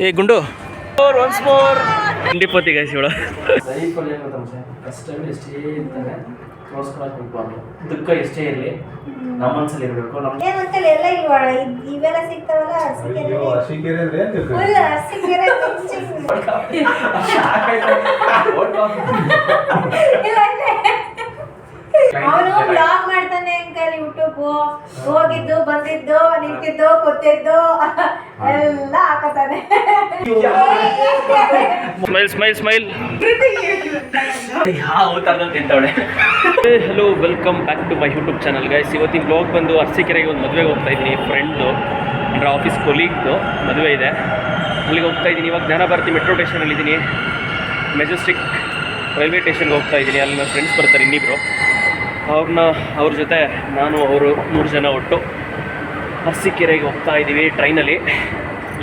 ಏ ಗುಂಡು. ತಿಂಡಿಪತಿ ಗೈಸ್ ಇವಳು. ಲೈಫಲ್ಲಿ ಏನು ಗೊತ್ತಾ ಕಷ್ಟ ಎಷ್ಟೇ ಇರ್ತಾರೆ ತೋರಿಸ್ಕೊಳಕ್ ಹೋಗ್ಬಾರ್ದು ದುಃಖ ಎಷ್ಟೇ ಇರಲಿ ನಮ್ಮ ಇರಬೇಕು ನಮ್ಮ ಎಲ್ಲ ಇವೆಲ್ಲ ಸಿಗ್ತಾವಲ್ಲ ಫುಲ್ ಅವನು ಬ್ಲಾಗ್ ಮಾಡ್ತಾನೆ ಅಂಕಲ್ ಯೂಟ್ಯೂಬ್ ಹೋಗಿದ್ದು ಬಂದಿದ್ದು ನಿಂತಿದ್ದು ಕೂತಿದ್ದು. ಎಲ್ಲ ಸ್ಮೈಲ್ ಸ್ಮೈಲ್ ಸ್ಮೈಲ್ ಯಾವ ಥರದಲ್ಲಿ ತಿಂತಾವಳೆ. Hello welcome back to my YouTube channel guys ಇವತ್ತಿನ ಬ್ಲಾಗ್ ಬಂದು ಅರಸೀಕೆರೆಗೆ ಒಂದು ಮದುವೆಗೆ ಹೋಗ್ತಾ ಇದ್ದೀನಿ ಫ್ರೆಂಡ್ದು ಅಂದರೆ ಆಫೀಸ್ ಕೊಲೀಗ್ದು ಮದುವೆ ಇದೆ. ಅಲ್ಲಿಗೆ ಹೋಗ್ತಾ ಇದ್ದೀನಿ ಇವಾಗ ಜ್ಞಾನ ಭಾರತಿ ಮೆಟ್ರೋ ಸ್ಟೇಷನಲ್ಲಿ ಇದ್ದೀನಿ. ಮೆಜೆಸ್ಟಿಕ್ ರೈಲ್ವೆ ಸ್ಟೇಷನ್ಗೆ ಹೋಗ್ತಾ ಇದ್ದೀನಿ ಅಲ್ಲಿ ನನ್ನ ಫ್ರೆಂಡ್ಸ್ ಬರ್ತಾರೆ ಇನ್ನಿಬ್ರು. ಅವ್ರನ್ನ ಅವ್ರ ಜೊತೆ ನಾನು ಅವರು ಮೂರು ಜನ ಒಟ್ಟು ಅರಸೀಕೆರೆಗೆ ಹೋಗ್ತಾ ಇದ್ದೀವಿ ಟ್ರೈನಲ್ಲಿ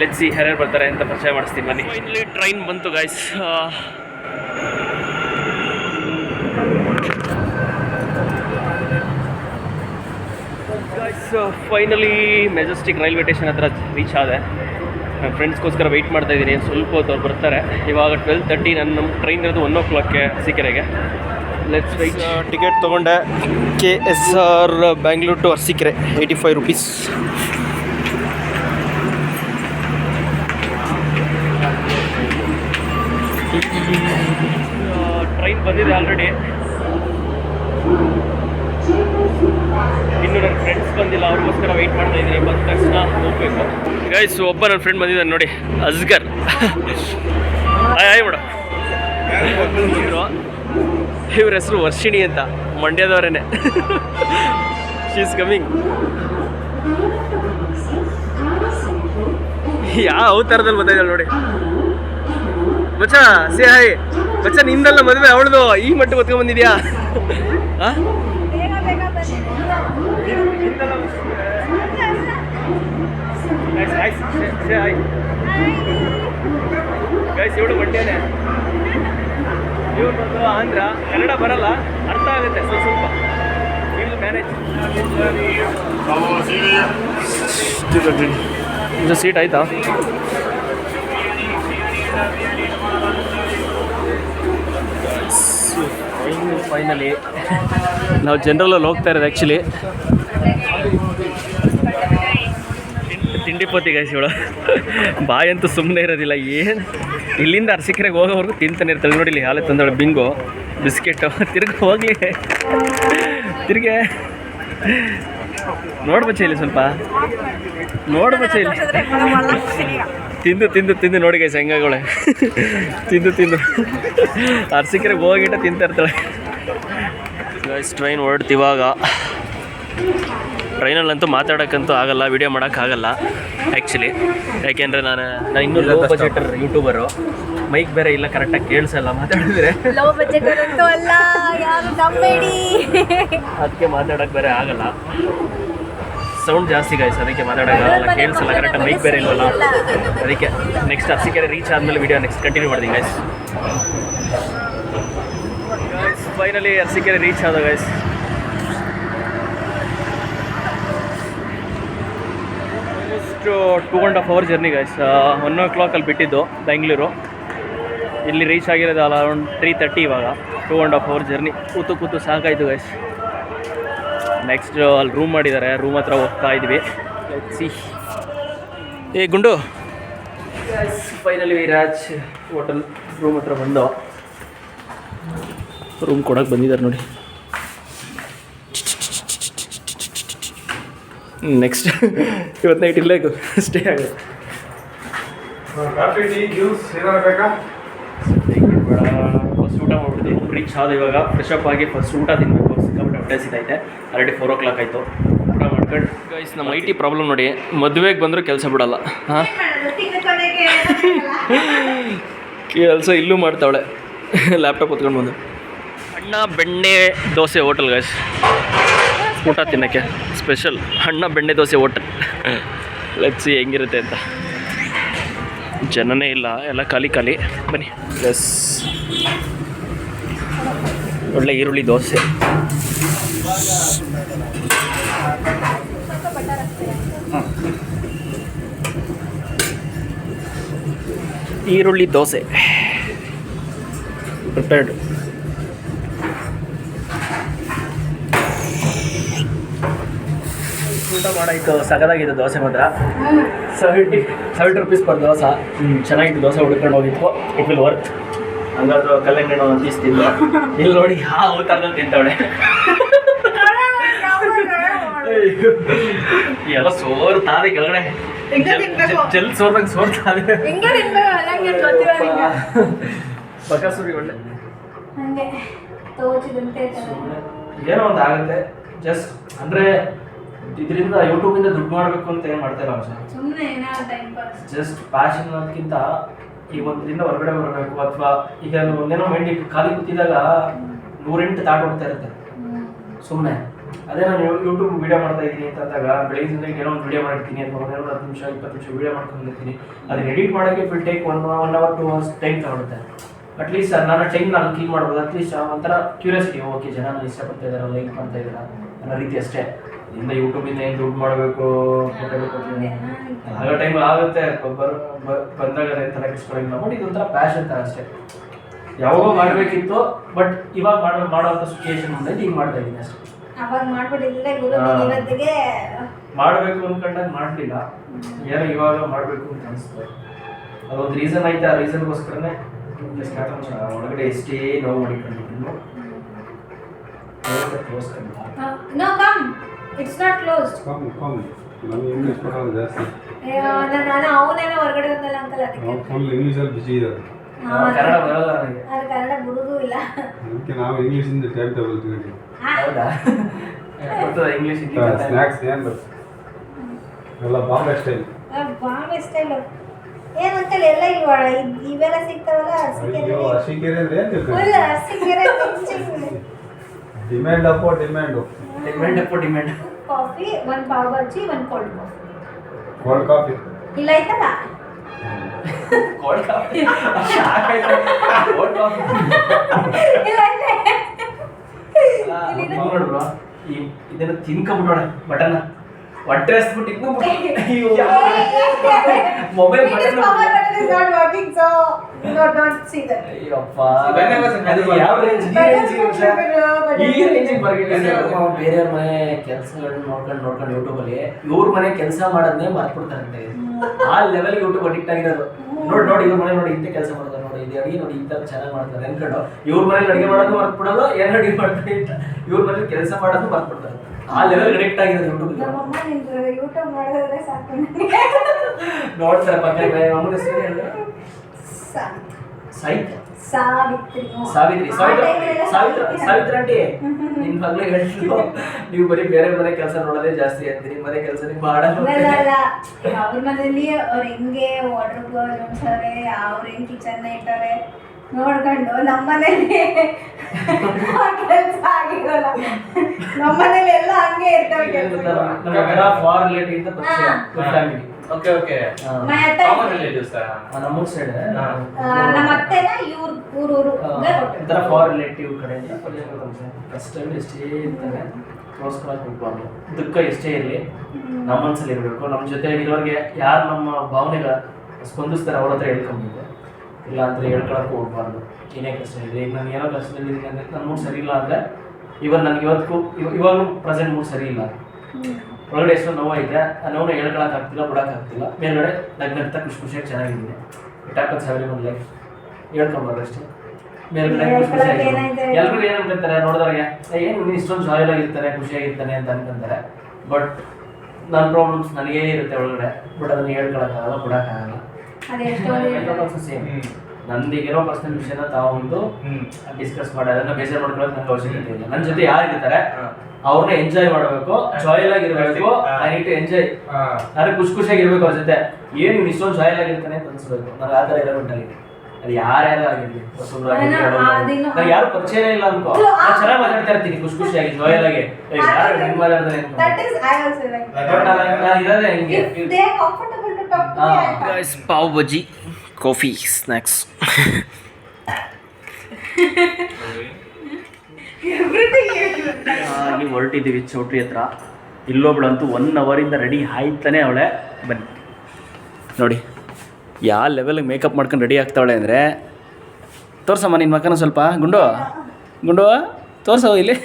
ಲೆಟ್ ಸಿ ಯಾರ್ಯಾರು ಬರ್ತಾರೆ ಅಂತ ಪರಿಚಯ ಮಾಡಿಸ್ತೀನಿ ಬನ್ನಿ. ಫೈನಲಿ ಟ್ರೈನ್ ಬಂತು guys guys finally Majestic railway station ಹತ್ರ ರೀಚ್ ಆದೆ. ನನ್ನ ಫ್ರೆಂಡ್ಸ್ಗೋಸ್ಕರ ವೆಯ್ಟ್ ಮಾಡ್ತಾ ಇದ್ದೀನಿ ಸ್ವಲ್ಪ ಹೊತ್ತು ಅವ್ರು ಬರ್ತಾರೆ. ಇವಾಗ ಟ್ವೆಲ್ ತರ್ಟಿ ನನ್ನ ನಮ್ಮ ಟ್ರೈನ್ ಇರೋದು ಒನ್ ಓ ಕ್ಲಾಕ್ಗೆ ಸಿಕ್ಕರೆಗೆ ಲೆಟ್ಸ್ ವೆಯ್ಟ್ ಟಿಕೆಟ್ ತೊಗೊಂಡೆ. K S R Bangalore to Arsikere eighty five rupees train ಬಂದಿದೆ ಆಲ್ರೆಡಿ ಇನ್ನು ನನ್ನ ಫ್ರೆಂಡ್ಸ್ ಬಂದಿಲ್ಲ, ಅವ್ರಿಗೋಸ್ಕರ ವೆಯ್ಟ್ ಮಾಡ್ತಾ ಇದ್ದೀನಿ. ಬಂದ ತಕ್ಷಣ ಹೋಗ್ಬೇಕು. ಗೈಸ್ ಒಬ್ಬ ನನ್ನ ಫ್ರೆಂಡ್ ಬಂದಿದ್ದಾನೆ ನೋಡಿ, ಅಜ್ಗರ್. ಆಯ್ ಮೇಡಮ್ ಇವ್ರ ಹೆಸರು ವರ್ಷಿಣಿ ಅಂತ, ಮಂಡ್ಯದವರೇನೆ. ಶೀಸ್ ಕಮಿಂಗ್ ಯಾವ ಅವತಾರದಲ್ಲಿ ಬಂದಿದ್ದಾಳೆ ನೋಡಿ. ಮಚ್ಚ ಸೇ ಹಾಯ್ ಮಚ್ಚ ನಿಂದಲ್ಲ ಮದುವೆ ಅವಳದು. ಈ ಮಟ್ಟ ಹೊತ್ಕೊಂಡ್ ಬಂದಿದ್ಯಾ. Guys, ಇವಳು ಮಂಡ್ಯನೇ ಇವ್ರು ಬಂದು ಆಂಧ್ರ. ಕನ್ನಡ ಬರಲ್ಲ ಅರ್ಥ ಆಗುತ್ತೆ ಸ್ವಲ್ಪ ಸ್ವಲ್ಪ. ವಿಲ್ ಮ್ಯಾನೇಜ್ ಸೀಟ್ ಆಯ್ತಾ? ಫೈನಲಿ ನಾವು ಜನರಲ್ಲಲ್ಲಿ ಹೋಗ್ತಾ ಇರೋದು ಆ್ಯಕ್ಚುಲಿ ತಿಂಡಿ ಪೋತಿ ಇವಳು. ಬಾಯಂತೂ ಸುಮ್ಮನೆ ಇರೋದಿಲ್ಲ, ಏನು? ಇಲ್ಲಿಂದ ಅರಸೀಕೆರೆಗೆ ಹೋಗೋವರೆಗೂ ತಿಂತಾನೆ ಇರ್ತಾಳೆ. ನೋಡಿ ಇಲ್ಲಿ ಹಾಲೆ ತಂದಳು ಬಿಂಗು, ಬಿಸ್ಕೆಟು. ತಿರ್ಗಿ ಹೋಗ್ಲಿ. ತಿರ್ಗೆ. ನೋಡ್ಬಚ್ಚ ಇಲ್ಲಿ ಸ್ವಲ್ಪ. ನೋಡ್ಬಚ್ಚ ಇಲ್ಲಿ ತಿಂದು ತಿಂದು ತಿಂದು ನೋಡಿ ಗೈಸ್ ಹೆಂಗಾಗೋಳೆ. ತಿಂದು ತಿಂದು. ಅರ್ಸಿಕ್ರೆ ಹೋಗಿಟ್ಟ ತಿಂತಿರ್ತಾಳೆ ಗೈಸ್ ಟ್ರೈನ್ ಹೊರಡ್ತಿವಾಗ ಟ್ರೈನಲ್ಲಂತೂ ಮಾತಾಡೋಕ್ಕಂತೂ ಆಗಲ್ಲ ವಿಡಿಯೋ ಮಾಡೋಕ್ಕಾಗಲ್ಲ ಆ್ಯಕ್ಚುಲಿ ಯಾಕೆಂದರೆ ನಾನು ನಾನು ಇನ್ನೂ ಲೋ ಬಜೆಟ್ ಯೂಟ್ಯೂಬರು ಮೈಕ್ ಬೇರೆ ಇಲ್ಲ ಕರೆಕ್ಟಾಗಿ ಕೇಳಿಸಲ್ಲ ಮಾತಾಡಿದ್ರೆ. ಲೋ ಬಜೆಟ್ ಅಂತೂ ಅಲ್ಲ ಯಾರು ನಂಬೇಡಿ ಅದಕ್ಕೆ ಮಾತಾಡೋಕ್ಕೆ ಬೇರೆ ಆಗಲ್ಲ. ಸೌಂಡ್ ಜಾಸ್ತಿ ಗಾಯ್ಸ್ ಅದಕ್ಕೆ ಮಾತಾಡೋಕ್ಕಾಗಲ್ಲ ಕೇಳಿಸಲ್ಲ ಕರೆಕ್ಟ್ ಮೈಕ್ ಬೇರೆ ಇಲ್ವಲ್ಲ? ಅದಕ್ಕೆ ನೆಕ್ಸ್ಟ್ ಅರಸೀಕೆರೆ ರೀಚ್ ಆದಮೇಲೆ ವಿಡಿಯೋ ನೆಕ್ಸ್ಟ್ ಕಂಟಿನ್ಯೂ ಮಾಡ್ತೀನಿ ಗಾಯ್ಸ್ ಫೈನಲಿ ಅರಸೀಕೆರೆ ರೀಚ್ ಆದ guys almost two and half hour journey guys one ಓ ಕ್ಲಾಕಲ್ಲಿ ಬಿಟ್ಟಿದ್ದು ಬೆಂಗಳೂರು ಇಲ್ಲಿ ರೀಚ್ ಆಗಿರೋದು ಅರೌಂಡ್ ತ್ರೀ ತರ್ಟಿ ಇವಾಗ. Two and half hour journey ಕೂತು ಕೂತು ಸಾಕಾಯಿತು ಗೈಸ್ ನೆಕ್ಸ್ಟ್ ಅಲ್ಲಿ ರೂಮ್ ಮಾಡಿದ್ದಾರೆ. ರೂಮ್ ಹತ್ರ ಹೋಗ್ತಾ ಇದ್ವಿ. ಸಿ ಏ ಗುಂಡು. ಫೈನಲಿ ವಿರಾಜ್ ಹೋಟೆಲ್ ರೂಮ್ ಹತ್ರ ಬಂದು. ರೂಮ್ ಕೊಡೋಕೆ ಬಂದಿದ್ದಾರೆ ನೋಡಿ. ನೆಕ್ಸ್ಟ್ ಇವತ್ತು ನೈಟ್ ಇಲ್ಲೇ ಸ್ಟೇ ಆಗುತ್ತೆ ಫಸ್ಟ್ ಊಟ ಮಾಡ್ಬಿಡ್ತೀವಿ ರೀಚ್ ಆದ ಇವಾಗ. ಫ್ರೆಶ್ ಅಪ್ ಆಗಿ ಫಸ್ಟ್ ಊಟ ತಿನ್ನಬೇಕು ಸಿಕ್ಕಾಪಟ್ಟೆ ಹೊಟ್ಟೆ ಸಿದ್ದೈತೆ ಆಲ್ರೆಡಿ ಫೋರ್ ಓ ಕ್ಲಾಕ್ ಆಯಿತು. ಊಟ ಮಾಡ್ಕೊಂಡು ಗೈಸ್ ನಮ್ಮ ಐ ಟಿ ಪ್ರಾಬ್ಲಮ್ ನೋಡಿ. ಮದುವೆಗೆ ಬಂದರೂ ಕೆಲಸ ಬಿಡಲ್ಲ. ಹಾಂ? ಕೆಲಸ ಇಲ್ಲೂ ಮಾಡ್ತಾವಳೆ. ಲ್ಯಾಪ್ಟಾಪ್ ಹೊತ್ಕೊಂಡು ಬಂದು. ಅಣ್ಣ ಬೆಣ್ಣೆ ದೋಸೆ ಹೋಟೆಲ್ ಗೈಸ್ ಊಟ ತಿನ್ನೋಕ್ಕೆ. ಸ್ಪೆಷಲ್ ಅಣ್ಣ ಬೆಣ್ಣೆ ದೋಸೆ ಹೋಟೆಲ್. ಲೆಟ್ಸಿ ಹೆಂಗಿರುತ್ತೆ ಅಂತ. ಜನನೇ ಇಲ್ಲ. ಎಲ್ಲ ಖಾಲಿ ಖಾಲಿ. ಬನ್ನಿ. ಎಸ್ ಒಳ್ಳೆ ಈರುಳ್ಳಿ ದೋಸೆ. ಈರುಳ್ಳಿ ದೋಸೆ. ಪ್ರಿಪೇರ್ಡ್ ಊಟ ಮಾಡಾಯಿತು ಸಗದಾಗಿದೆ ದೋಸೆ ಮಾತ್ರ. Seventy seventy rupees per dosa. ಚೆನ್ನಾಗಿತ್ತು ದೋಸೆ ಹುಡ್ಕೊಂಡು ಹೋಗಿತ್ತು ಇಟ್ ವಿಲ್ ವರ್ಕ್ ಹಂಗಾದ್ರೂ ಕಲ್ಲಂಗಡಿ ತೀಸ್ತಿಲ್ಲ ಇಲ್ಲಿ ನೋಡಿ ಯಾವ ಥರದಲ್ಲಿ ತಿಂತವಳೆ. ಎಲ್ಲ ಸೋರ್ತಾದೆ ಕೆಳಗಡೆ. ಚೆಲ್ ಸೋರ್ದಂಗೆ ಸೋರ್ತಾದೆ. ಬಕಾಸುರಿ ಒಳ್ಳೆ. ಹಂಗೆ ತೋಚಿದಂತೆ ಏನೋ ಒಂದು ಆಗುತ್ತೆ. ಜಸ್ಟ್ ಅಂದ್ರೆ ಇದರಿಂದ ಯೂಟ್ಯೂಬಿಂದ ದುಡ್ಡು ಮಾಡಬೇಕು ಅಂತ ಏನು ಮಾಡ್ತಾ ಇಲ್ಲ ಪಾಸ್ ಜಸ್ಟ್ ಪ್ಯಾಷನ್ ಅನ್ನೋದಕ್ಕಿಂತ ಈ ಒಂದರಿಂದ ಹೊರಗಡೆ ಬರಬೇಕು ಅಥವಾ ಈಗ ಒಂದೇನೋ ಮೈಂಡ್ ಖಾಲಿ ಕೂತಿದಾಗ ನೂರೆಂಟು ತಾಟ್ ಹೋಗ್ತಾ ಇರುತ್ತೆ. ಸುಮ್ಮನೆ ಅದೇ ನಾನು ಯೂಟ್ಯೂಬ್ ವಿಡಿಯೋ ಮಾಡ್ತಾ ಇದ್ದೀನಿ ಅಂತ ಅಂದಾಗ, ಬೆಳಗ್ಗೆ ಏನೋ ಒಂದು ವಿಡಿಯೋ ಮಾಡ್ತೀನಿ ಅಥವಾ ಒಂದು ಹತ್ತು ನಿಮಿಷ, ಇಪ್ಪತ್ತು ನಿಮಿಷ ವಿಡಿಯೋ ಮಾಡ್ಕೊಂಡಿರ್ತೀನಿ ಅದನ್ನ ಎಡಿಟ್ ಮಾಡೋಕ್ಕೆ fill take one one hour to hours time ತಗೊಳುತ್ತೆ. ಅಟ್ಲೀಸ್ಟ್ ನನ್ನ ಟೈಮ್ ನಾನು ಕ್ಲೀನ್ ಮಾಡ್ಬೋದು. ಅಟ್ಲೀಸ್ಟ್ ಒಂಥರ ಕ್ಯೂರಿಯಾಸಿಟಿ ಓಕೆ ಜನ ನಾನು ಇಷ್ಟಪಡ್ತಾ ಇದ್ದಾರೆ ಲೈಕ್ ಮಾಡ್ತಾ ಇದ್ದಾರೆ ಅನ್ನೋ ರೀತಿ ಅಷ್ಟೇ. ಇಂದ ಯೂಟ್ಯೂಬಿಂದ ಏನು ದುಡ್ಡು ಮಾಡಬೇಕು? ಆಗೋ ಟೈಮ್ ಆಗುತ್ತೆ. ಒಬ್ಬರು ಬಂದಾಗ ತಲೆ ಬಟ್ ಇದೊಂಥರ ಪ್ಯಾಶನ್ ಥರ ಅಷ್ಟೇ. ಯಾವಾಗ ಮಾಡಬೇಕಿತ್ತು ಬಟ್ ಇವಾಗ ಮಾಡೋ ಮಾಡೋ ಸಿಚುಯೇಷನ್ ಬಂದೈತೆ ಈಗ ಮಾಡ್ತಾ ಇದ್ದೀನಿ ಅಷ್ಟೇ. ಅವಾಗ ಮಾಡ್ಬಿಟ್ಟಿದ್ರೆ ಗುರು. ಇವತ್ತಿಗೆ ಮಾಡಬೇಕು ಅನ್ಕೊಂಡಾಗ ಮಾಡಲಿಲ್ಲ. ಏನೋ ಇವಾಗ ಮಾಡಬೇಕು ಅಂತ ಅನಿಸ್ತು ಅದೊಂದು ರೀಸನ್ ಐತೆ ಆ ರೀಸನ್ಗೋಸ್ಕರನೇ ಒಳಗಡೆ ಎಷ್ಟೇ ನೋವು ಮಾಡಿಕೊಂಡಿದ್ದೀನಿ ತೋರಿಸ್ಕೊಂಡು no come it's not closed come come ನಮಗೆ ಇಂಗ್ಲೀಷ್ ಬರೋದು ಜಾಸ್ತಿ. ನಾನು ಅವನೇನೋ ಹೊರಗಡೆ ಬಂದಲ್ಲ ಅಂಕಲ್ ಅದಕ್ಕೆ. ಫುಲ್ ಇಂಗ್ಲೀಷಲ್ಲಿ ಬಿಸಿ ಇದ್ದಾರೆ. ಕನ್ನಡ ಬರಲ್ಲ ನನಗೆ. ಕನ್ನಡ ಬುಡುಗೂ ಇಲ್ಲ. ಅದಕ್ಕೆ ನಾವು ಇಂಗ್ಲೀಷಿಂದ ಟೈಮ್ ಟೇಬಲ್ ತಿಳ್ತೀವಿ ಹೌದಾ? ಗೊತ್ತದ ಇಂಗ್ಲಿಷ್ ಸ್ನ್ಯಾಕ್ಸ್ ಏನು ಬರುತ್ತೆ ಎಲ್ಲ ಬಾಂಬೆ ಸ್ಟೈಲ್ ಬಾಂಬೆ ಸ್ಟೈಲು ಏನು ಅಂಕಲ್ ಎಲ್ಲ ಇಲ್ವಾ ಇವೆಲ್ಲ ಸಿಗ್ತಾವಲ್ಲ ಹಸಿಕೆರೆ ಅಂದ್ರೆ ಏನು ಡಿಮ್ಯಾಂಡ್ ಅಪ್ಪೋ ಡಿಮ್ಯಾಂಡು ಡಿಮ್ಯಾಂಡ್ ಅಪ್ಪ ಡಿಮ್ಯಾಂಡ್ ಕಾಫಿ ಒಂದು ಪಾವ್ ಬಾಜಿ ಒಂದು ಕೋಲ್ಡ್ ಕಾಫಿ ಕೋಲ್ಡ್ ಕಾಫಿ ಇಲ್ಲ ಆಯ್ತಲ್ಲ? ಕೋಲ್ಡ್ ಕಾಫಿ ಕೋಲ್ಡ್ ಕಾಫಿ ಇಲ್ಲ ಐತೆ ನೋಡು bro, ಈ ಇದನ್ನ ತಿನ್ಕೊಂಬಿಡೋಣ ಬಟನ್ ಹೊಟ್ಟೆ ಹಸ್ಬಿಟ್ಟು ಇದ್ನು ಮೊಬೈಲ್ ಬಟನ್. ಅಯ್ಯಪ್ಪ. ಯಾವ ರೇಂಜ್ ಈ ರೇಂಜ್ ಈ ರೇಂಜಿಗೆ ಬೇರೆಯವ್ರ ಮನೆ ಕೆಲಸಗಳನ್ನ ನೋಡ್ಕೊಂಡು ನೋಡ್ಕೊಂಡು ಯೂಟ್ಯೂಬಲ್ಲಿ ಇವ್ರ ಮನೆ ಕೆಲಸ ಮಾಡೋದನ್ನೇ ಮರ್ತ್ಬಿಡ್ತಾರಂತೆ ಆ ಲೆವೆಲ್ ಯೂಟ್ಯೂಬ್ ಅಡಿಕ್ಟ್ ಆಗಿರೋದು. ನೋಡಿ ನೋಡಿ ಇವ್ರ ಮನೆ ನೋಡಿ ಇಂಥ ಕೆಲಸ ಮಾಡ್ತಾರೆ ನೋಡಿ ಇದು ಅಡಿಗೆ ನೋಡಿ ಇಂಥ ಚೆನ್ನಾಗಿ ಮಾಡ್ತಾರೆ. ಅನ್ಕೊಂಡು ಇವ್ರ ಮನೇಲಿ ಅಡುಗೆ ಮಾಡೋದು ಮರ್ತ್ಬಿಡೋದು ಏನ್ ಅಡಿಗೆ ಮಾಡ್ತಾರೆ ಅಂತ ಇವ್ರ ಮನೇಲಿ ಕೆಲಸ ಮಾಡೋದು ಮರ್ತ್ಬಿಡ್ತಾರೆ. ಆ ಲೆವೆಲ್ ಅಡಿಕ್ಟ್ ಆಗಿರೋದು ಯೂಟ್ಯೂಬ್ ನೋಡ್ತಾರೆ ಪಕ್ಕ ಸಾಹಿತ್ಯ ಸಾವಿತ್ರಿ. ಸಾವಿತ್ರಿ ಸಾವಿತ್ರ ಸಾವಿತ್ರ ಆಂಟಿ ನಿನ್ ಮಗ್ಳಿಗೆ ಹೇಳ್ತಿದ್ರು ನೀವು ಬರೀ ಬೇರೆ ಮನೆ ಕೆಲಸ ನೋಡೋದೇ ಜಾಸ್ತಿ ಅಂತ ನಿಮ್ ಮನೆ ಕೆಲಸ ನಿಮ್ ಮಾಡಲ್ಲ ಅವ್ರ ಮನೇಲಿ ಅವ್ರು ಹೆಂಗೆ ವಾರ್ಡ್ರೋಬ್ ಜೋಡಿಸ್ತಾರೆ ಅವ್ರ ಹೆಂಗ್ ಕಿಚನ್ ಇಟ್ಟಾರೆ ನೋಡ್ಕೊಂಡು ನಮ್ಮನೇಲಿ ಕೆಲಸ ಆಗಿರಲ್ಲ. ನಮ್ಮ ಮನೇಲಿ ಎಲ್ಲ ಹಂಗೆ ಇರ್ತಾವೆ ಕೆಲಸ ನಮ್ಮ ಹತ್ರ ಫಾರ್ ರಿಲೇಟಿವ್ ಅಂತ. ಫ್ಯಾಮಿಲಿ ಓಕೆ ಓಕೆ ಮೈ ಅತ್ತೆ ಕಾಮನ್ ರಿಲೇಟಿವ್ಸ್ ನಮ್ಮ ಸೈಡ್. ನಮ್ಮ ಅತ್ತೆನ ಇವ್ರ ಊರು ಒಂಥರ ಫಾರ್ ರಿಲೇಟಿವ್ ಕಡೆಯಿಂದ ಪರಿಚಯ ಫಸ್ಟ್ ಟೈಮ್ ಎಷ್ಟೇ ಇರ್ತಾರೆ ಕೊಡಕ್ಕೆ ಹೋಗ್ಬಾರ್ದು. ದುಃಖ ಎಷ್ಟೇ ಇರಲಿ ನಮ್ಮ ಮನ್ಸಲ್ಲಿ ಇರಬೇಕು. ನಮ್ಮ ಜೊತೆ ಇರೋರಿಗೆ ಯಾರು ನಮ್ಮ ಭಾವನೆಗ ಸ್ಪಂದಿಸ್ತಾರೆ ಅವ್ರ ಹತ್ರ ಹೇಳ್ಕೊಬೇಕು ಇಲ್ಲ ಅಂದ್ರೆ ಹೇಳ್ಕೊಳಕ್ಕೆ ಹೋಗ್ಬಾರ್ದು. ಏನೇ ಕಷ್ಟ ಇದೆ ಈಗ ನಾನು ಏನೋ ಕಷ್ಟದಲ್ಲಿದ್ದೀನಿ ಅಂದರೆ ನನ್ನ ಮೂಡ್ ಸರಿ ಇಲ್ಲ ಅಂದರೆ ಇವನ್ ನನಗೆ ಇವತ್ತಿಗೂ ಇವಾಗಲೂ ಪ್ರೆಸೆಂಟ್ ಮೂಡ್ ಸರಿ ಇಲ್ಲ. ಒಳಗಡೆ ಎಷ್ಟೋ ನೋವಾಗಿದೆ ಆ ನೋವನ್ನ ಹೇಳ್ಕೊಳಕ್ ಆಗ್ತಿಲ್ಲ ಬಿಡಕ್ ಆಗ್ತಿಲ್ಲ. ಮೇಲ್ಗಡೆ ನಗ್ನಗ್ತಾ ಖುಷಿ ಖುಷಿಯಾಗಿ ಚೆನ್ನಾಗಿದ್ದೀನಿ. It happens everyone life ಹೇಳ್ಕೊಂಬಾರ್ದು ಅಷ್ಟೇ. ಮೇಲ್ಗಡೆ ಖುಷಿ ಖುಷಿಯಾಗಿ ಏನಾಯ್ತು? ಎಲ್ರು ಏನು ಅನ್ಕೊಂತಾರೆ ನೋಡಿದವ್ರಿಗೆ ಏನು ನೀನು ಇಷ್ಟೊಂದು ಜಾಯಲ್ ಆಗಿರ್ತಾರೆ ಖುಷಿಯಾಗಿರ್ತಾನೆ ಅಂತ ಅನ್ಕೊಂತಾರೆ. ಬಟ್ ನನ್ನ ಪ್ರಾಬ್ಲಮ್ಸ್ ನನಗೇ ಇರುತ್ತೆ ಒಳಗಡೆ. ಬಟ್ ಅದನ್ನ ಹೇಳ್ಕೊಳಕ್ಕಾಗಲ್ಲ ಬಿಡೋಕ್ಕಾಗಲ್ಲ ಸೇಮ್ ನಂದಿಗಿರೋ ಪರ್ಸನಲ್ ವಿಷಯನ ತಾವೊಂದು ಡಿಸ್ಕಸ್ ಮಾಡಿ ಅದನ್ನ ಬೇಜಾರು ಮಾಡ್ಕೊಳ್ಳೋಕೆ ನನ್ಗೆ ಅವಶ್ಯಕತೆ ಇಲ್ಲ. ನನ್ನ ಜೊತೆ ಯಾರು ಇರ್ತಾರೆ ಅವ್ರನ್ನ ಎಂಜಾಯ್ ಮಾಡಬೇಕು ಜಾಯಲ್ ಆಗಿರ್ಬೇಕು ಐ ನೀಟ್ ಟು ಎಂಜಾಯ್ ನಾನು ಖುಷಿ ಖುಷಿಯಾಗಿರ್ಬೇಕು ಅವ್ರ ಜೊತೆ. ಏನು ಇಷ್ಟೊಂದು ಜಾಯಲ್ ಆಗಿರ್ತಾನೆ ಅಂತ ಅನ್ಸ್ಬೇಕು ನನಗೆ ಆ ಥರ ಇರೋ ಮೆಂಟಾಲಿಟಿ ಅದು ಯಾರ್ಯಾರು ಆಗಿರ್ಲಿ. ಹೊಸಬ್ರು ಆಗಿರ್ಲಿ, ನಾನು ಯಾರು ಪರಿಚಯ ಇಲ್ಲ ಅನ್ಕೋ. ನಾನು ಚೆನ್ನಾಗಿ ಮಾತಾಡ್ತಾ ಇರ್ತೀನಿ ಖುಷಿ ಖುಷಿಯಾಗಿ ಜಾಯಲ್ ಆಗಿ. ಯಾರು ಹೆಂಗ್ ಮಾತಾಡ್ತಾರೆ ಅನ್ಕೋ that is I also like ನಾನು ನಾನು ಇರೋದೇ ಹೆಂಗೆ. ಪಾವ್ ಬಜ್ಜಿ ಕಾಫಿ ಸ್ನ್ಯಾಕ್ಸ್ ಆಗಿ ಹೊರಟಿದ್ದೀವಿ ಚೌಟ್ರಿ ಹತ್ರ. ಇಲ್ಲೊಬ್ಳಂತೂ ಒನ್ ಅವರಿಂದ ರೆಡಿ ಆಯ್ತಾನೆ ಅವಳೆ. ಬನ್ನಿ. ನೋಡಿ ಯಾವ ಲೆವೆಲ್ಗೆ ಮೇಕಪ್ ಮಾಡ್ಕೊಂಡು ರೆಡಿ ಆಗ್ತಾವಳೆ ಅಂದರೆ ತೋರ್ಸಮ್ಮ ನಿನ್ನ ಮಕ್ಕನ ಸ್ವಲ್ಪ. ಗುಂಡು ಗುಂಡು ತೋರ್ಸವ ಇಲ್ಲಿ.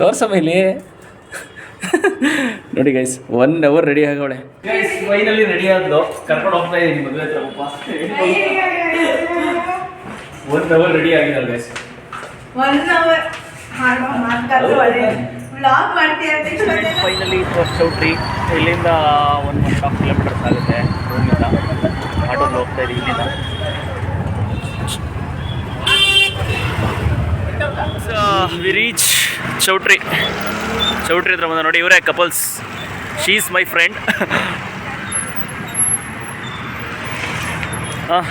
ತೋರ್ಸಮ್ಮ ಇಲ್ಲಿ. ನೋಡಿ ಗೈಸ್ ಒನ್ ಅವರ್ ರೆಡಿ ಆಗವಳೆ. ಗೈಸ್ ಫೈನಲಿ ರೆಡಿ ಆದ್ಲು. ಕರ್ಕೊಂಡು ಹೋಗ್ತಾ ಇದ್ದೀನಿ ಮದುವೆ ಹತ್ರ ಒನ್ ಅವರ್ ರೆಡಿ ಆಗಿಲ್ಲ ಗೈಸ್ ಒನ್ ಅವರ್ ವ್ಲಾಗ್ ಮಾಡ್ತೀಯ ಅಂತ ಇಷ್ಟೊಂದು ಫೈನಲಿ ಚೌಟ್ರಿ ಇಲ್ಲಿಂದ ಒನ್ ಒನ್ ಹಾಫ್ ಕಿಲೋಮೀಟರ್ಸ್ ಆಗುತ್ತೆ ರೂಮಿಂದ ಆಟೋದಲ್ಲಿ ಹೋಗ್ತಾ ಇದ್ದೀವಿ ಇಲ್ಲಿಂದ. ವಿ ರೀಚ್ ಚೌಟ್ರಿ ಚೌಟ್ರಿ ಹತ್ರ ಬಂದ ನೋಡಿ ಇವರೇ ಕಪಲ್ಸ್ ಶೀಸ್ ಮೈ ಫ್ರೆಂಡ್ ಹಾಂ.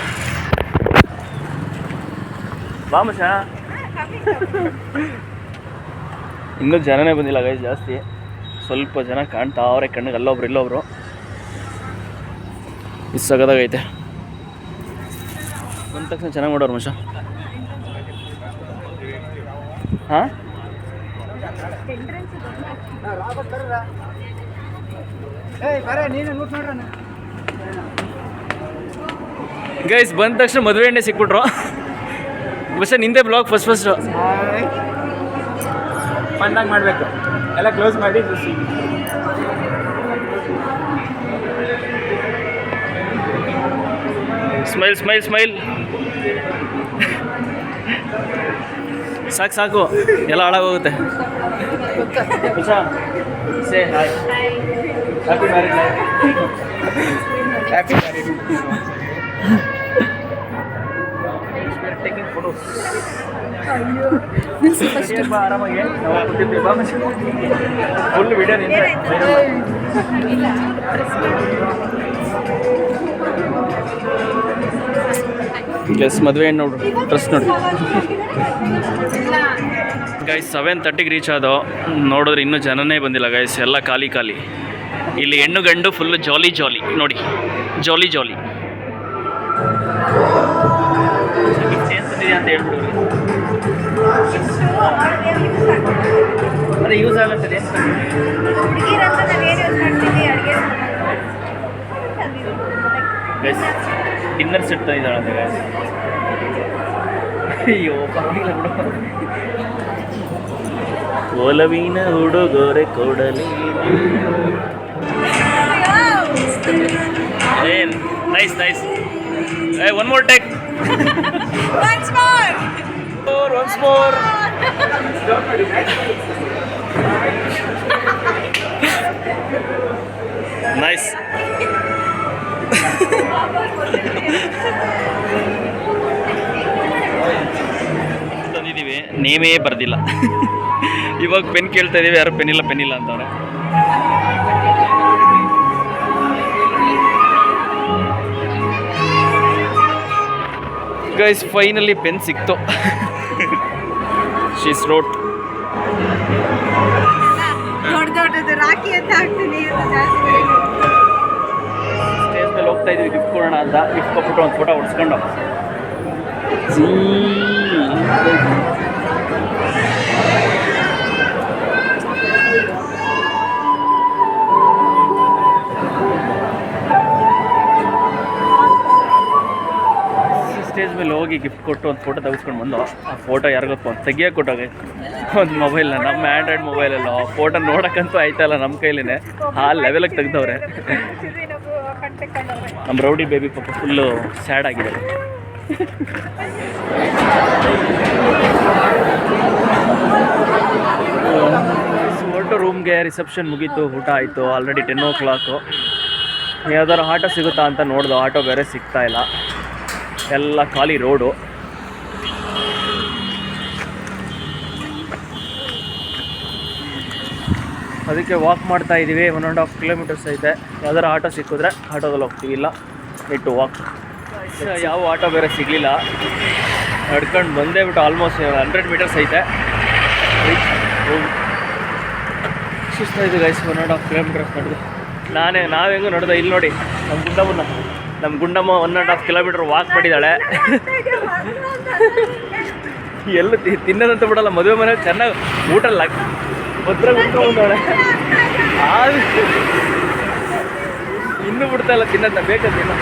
ಬಾ ಮಚ್ಚ. ಇನ್ನೂ ಜನನೇ ಬಂದಿಲ್ಲ ಗೈಸ್ ಜಾಸ್ತಿ. ಸ್ವಲ್ಪ ಜನ ಕಾಣ್ತಾ ಅವರೇ, ಕಣ್ಣಿಗೆ ಅಲ್ಲೊಬ್ರು, ಇಲ್ಲೊಬ್ರು. ಮಿಸ್ ಸಗದಾಗೈತೆ. ಬಂದ ತಕ್ಷಣ ಚೆನ್ನಾಗಿ ಮಾಡೋರು ಮಶ ಹಾಂ? ಗೈಸ್ ಬಂದ ತಕ್ಷಣ ಮದುವೆ ಎಣ್ಣೆ ಸಿಕ್ಬಿಟ್ರು. ಬಸ್ ನಿಂದೆ ಬ್ಲಾಗ್ ಫಸ್ಟ್ ಫಸ್ಟು ಫನ್ನಾಗಿ ಮಾಡಬೇಕು. ಎಲ್ಲ ಕ್ಲೋಸ್ ಮಾಡಿ ಸ್ಮೈಲ್ ಸ್ಮೈಲ್ ಸ್ಮೈಲ್ ಸಾಕು ಸಾಕು. ಎಲ್ಲ ಹಾಳಾಗೋಗುತ್ತೆ. Say hi happy marriage happy marriage ಆರಾಮಾಗಿ ಫುಲ್ ವಿಡಿಯೋ ನಿಂತ ಎಸ್ ಮದುವೆ ಏನು ನೋಡ್ರಿ ಡ್ರೆಸ್ ನೋಡಿ. ಗೈಸ್ ಸೆವೆನ್ ತರ್ಟಿಗೆ ರೀಚ್ ಆದೋ ನೋಡಿದ್ರೆ ಇನ್ನೂ ಜನನೇ ಬಂದಿಲ್ಲ ಗೈಸ್ ಎಲ್ಲ ಖಾಲಿ ಖಾಲಿ. ಇಲ್ಲಿ ಹೆಣ್ಣು ಗಂಡು ಫುಲ್ ಜಾಲಿ ಜಾಲಿ ನೋಡಿ ಜಾಲಿ ಜಾಲಿ ಅದೇ ಯೂಸ್ ಆಗುತ್ತೆ ಹುಡುಗಿರಂತ ನಾವೇನು ಯೂಸ್ ಮಾಡ್ತೀವಿ ಅಡುಗೆ ಗೈಸ್ ಡಿನ್ನರ್ ಸೆಟ್ ತಂದಿದ್ದಾಳೆ ಅಂತ ಗೈಸ್ ಅಯ್ಯೋ ಪರವಾಗಿಲ್ಲ ಬಿಡು ಒಲವಿನ ಹುಡುಗೊರೆ ಕೊಡಲಿ ಏನ್ ನೈಸ್ ನೈಸ್ ಏ one more take Once more! More once more nice ತಂದಿದ್ದೀವಿ. ನೇಮೇ ಬರ್ದಿಲ್ಲ. ಇವಾಗ ಪೆನ್ ಕೇಳ್ತಾ ಇದೀವಿ ಯಾರು ಪೆನ್ ಇಲ್ಲ ಪೆನ್ ಇಲ್ಲ ಅಂತವ್ರೆ. ಗೈಸ್ ಫೈನಲಿ ಪೆನ್ ಸಿಕ್ತು. ಶೀಸ್ ರೋಟ್ ದೊಡ್ಡ ದೊಡ್ಡದು ರಾಖಿ ಅಂತ ಹಾಕ್ತೀನಿ ಸ್ಟೇಜ್ ಮೇಲೆ ಹೋಗ್ತಾ ಇದೀವಿ ಗಿಫ್ಟ್ ಕೊಡೋಣ ಅಂತ. ಗಿಫ್ಟ್ ಕೊಟ್ಬಿಟ್ಟು ಒಂದು ಫೋಟೋ ಹೊಡ್ಸ್ಕೊಂಡು. ಸ್ಟೇಜ್ ಮೇಲೆ ಹೋಗಿ ಗಿಫ್ಟ್ ಕೊಟ್ಟು ಒಂದು ಫೋಟೋ ತೆಗೆಸ್ಕೊಂಡು ಬಂದು, ಆ ಫೋಟೋ ಯಾರಿಗೋ ಒಂದು ತೆಗಿಯೋಕೆ ಕೊಟ್ಟೋಗಿ ಒಂದು ಮೊಬೈಲ್ನ ನಮ್ಮ ಆ್ಯಂಡ್ರಾಯ್ಡ್ ಮೊಬೈಲಲ್ಲ ಆ ಫೋಟೋ ನೋಡೋಕ್ಕಂತೂ ಆಯ್ತಲ್ಲ ನಮ್ಮ ಕೈಲಿನೇ. ಆ ಲೆವೆಲಿಗೆ ತೆಗ್ದವ್ರೆ. ನಮ್ಮ ರೌಡಿ ಬೇಬಿ ಪಾಪ ಫುಲ್ಲು ಸ್ಯಾಡ್ ಆಗಿದೆ. ಫೋಟೋ ರೂಮ್ಗೆ ರಿಸೆಪ್ಷನ್ ಮುಗೀತು, ಊಟ ಆಯಿತು ಆಲ್ರೆಡಿ ಟೆನ್ ಓ ಕ್ಲಾಕು ಯಾವ್ದಾದ್ರು ಆಟೋ ಸಿಗುತ್ತಾ ಅಂತ ನೋಡ್ದು ಆಟೋ ಬೇರೆ ಸಿಗ್ತಾ ಇಲ್ಲ. ಎಲ್ಲ ಖಾಲಿ ರೋಡು. ಅದಕ್ಕೆ ವಾಕ್ ಮಾಡ್ತಾ ಇದ್ದೀವಿ ಒನ್ ಆ್ಯಂಡ್ ಹಾಫ್ ಕಿಲೋಮೀಟರ್ಸ್ ಐತೆ. ಯಾವ್ದಾರು ಆಟೋ ಸಿಕ್ಕಿದ್ರೆ ಆಟೋದಲ್ಲಿ ಹೋಗ್ತೀವಿ, ಇಲ್ಲ, ಇಟ್ಟು ವಾಕ್ ಯಾವ ಆಟೋ ಬೇರೆ ಸಿಗಲಿಲ್ಲ. ನಡ್ಕೊಂಡು ಬಂದೇ ಬಿಟ್ಟು ಆಲ್ಮೋಸ್ಟ್ ಹಂಡ್ರೆಡ್ ಮೀಟರ್ಸ್ ಐತೆ. ಸುಸ್ತಾಯಿದ್ದೀವಿ guys one and half kilometres ನಡೆದು. ನಾನೇ, ನಾವು ಹೆಂಗೂ ನಡೆದ, ಇಲ್ಲಿ ನೋಡಿ ನಮ್ಮ ಗುಂಡಮ್ಮನ ನಮ್ಮ Gundamma one and half kilometre walk ಮಾಡಿದ್ದಾಳೆ. ಎಲ್ಲ ತಿನ್ನೋದಂತ ಬಿಡಲ್ಲ, ಮದುವೆ ಮನೇಲಿ ಚೆನ್ನಾಗಿ ಊಟ ಲಕ್ ಭದ್ರ ಉಂಟಾಳೆ ಆದ್ರೂ ಇನ್ನೂ ಬಿಡ್ತಾ ಇಲ್ಲ ತಿನ್ನೋದನ್ನ ಬೇಕಾ ತಿನ್ನ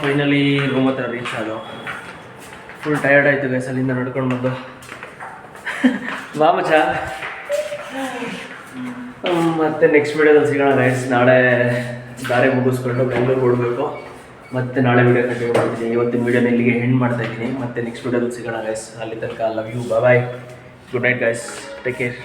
ಫೈನಲಿ ರೂಮ್ ಹತ್ರ ರೀಚ್ ಆದೋ ಫುಲ್ ಟಯರ್ಡ್ ಆಯಿತು ಗೈಸ್ ಅಲ್ಲಿಂದ ನಡ್ಕೊಂಡು ಬಂದು. ಮಚ್ಚ ಮತ್ತೆ ನೆಕ್ಸ್ಟ್ ವೀಡಿಯೋದಲ್ಲಿ ಸಿಗೋಣ ಗೈಸ್ ನಾಳೆ ದಾರಿ ಮುಗಿಸ್ಕೊಂಡು ಬೆಂಗಳೂರು ಹೊಡಬೇಕು ಮತ್ತೆ ನಾಳೆ ವೀಡಿಯೋ ಕಂಟಿನ್ಯೂ ಮಾಡ್ತೀನಿ. ಇವತ್ತಿನ ವೀಡಿಯೋನ ಇಲ್ಲಿಗೆ ಹೆಣ್ಣು ಮಾಡ್ತಾ ಇದ್ದೀನಿ. ಮತ್ತೆ ನೆಕ್ಸ್ಟ್ ವೀಡಿಯೋದಲ್ಲಿ ಸಿಗೋಣ ಗೈಸ್ ಅಲ್ಲಿ ತನಕ love you bye good night guys take care